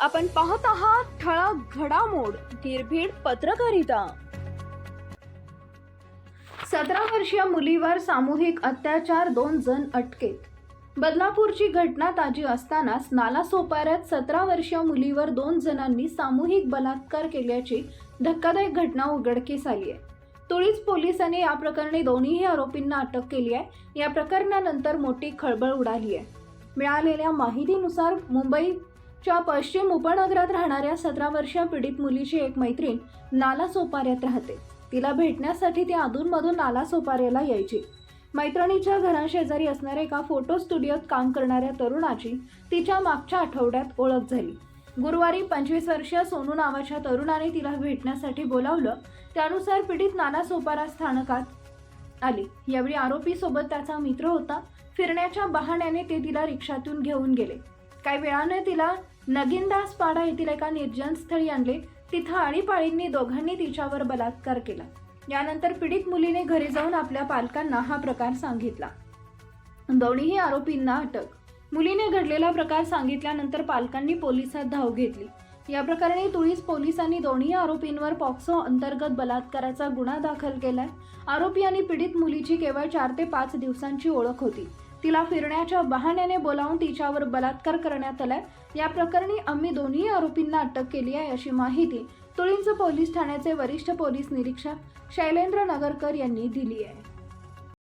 आपण पाहत आहात ठळक घडामोड निर्भीड पत्रकारिता. सतरा वर्षीय मुलीवर सामूहिक अत्याचार दोन जण अटकेत. बदलापूरची घटना ताजी असतानाच नालासोपाऱ्यात सतरा वर्षीय मुलीवर दोन जणांनी सामूहिक बलात्कार केल्याची धक्कादायक घटना उघडकीस आली आहे तुळीच पोलिसांनी या प्रकरणी दोन्हीही आरोपींना अटक केली आहे. या प्रकरणानंतर मोठी खळबळ उडाली आहे मिळालेल्या माहितीनुसार मुंबई च्या पश्चिम उपनगरात राहणाऱ्या सतरा वर्षीय पीडित मुलीची एक मैत्रीण नालासोपाऱ्यात राहते. तिला भेटण्यासाठी ती अधूनमधून नाला सोपाऱ्याला यायची. मैत्रिणीच्या घराशेजारी असणाऱ्या एका फोटो स्टुडिओत काम करणाऱ्या तरुणाची तिच्या मागच्या आठवड्यात ओळख झाली. गुरुवारी पंचवीस वर्षीय सोनू नावाच्या तरुणाने तिला भेटण्यासाठी बोलावलं. त्यानुसार पीडित नाना सोपारा स्थानकात आली. यावेळी आरोपी सोबत त्याचा मित्र होता. फिरण्याच्या बहाण्याने ते तिला रिक्षातून घेऊन गेले. काही वेळाने तिला नगीनदास पाडा येथील एका निर्जन स्थळी आणले. तिथं आळीपाळींनी दोघांनी तिच्यावर बलात्कार केला. यानंतर पीडित मुलीने घरी जाऊन आपल्या पालकांना हा प्रकार सांगितला. दोन्हीही आरोपींना अटक. मुलीने घडलेला प्रकार सांगितल्यानंतर पालकांनी पोलिसात धाव घेतली. या प्रकरणी तुळीस पोलिसांनी दोन्ही आरोपींवर पॉक्सो अंतर्गत बलात्काराचा गुन्हा दाखल केलाय. आरोपी आणि पीडित मुलीची केवळ चार ते पाच दिवसांची ओळख होती. तिला फिरण्याच्या बहाण्याने बोलावून तिच्यावर बलात्कार करण्यात आलाय. या प्रकरणी आम्ही दोन्ही आरोपींना अटक केली आहे अशी माहिती तुळींच पोलीस ठाण्याचे वरिष्ठ पोलीस निरीक्षक शैलेंद्र नगरकर यांनी दिली आहे.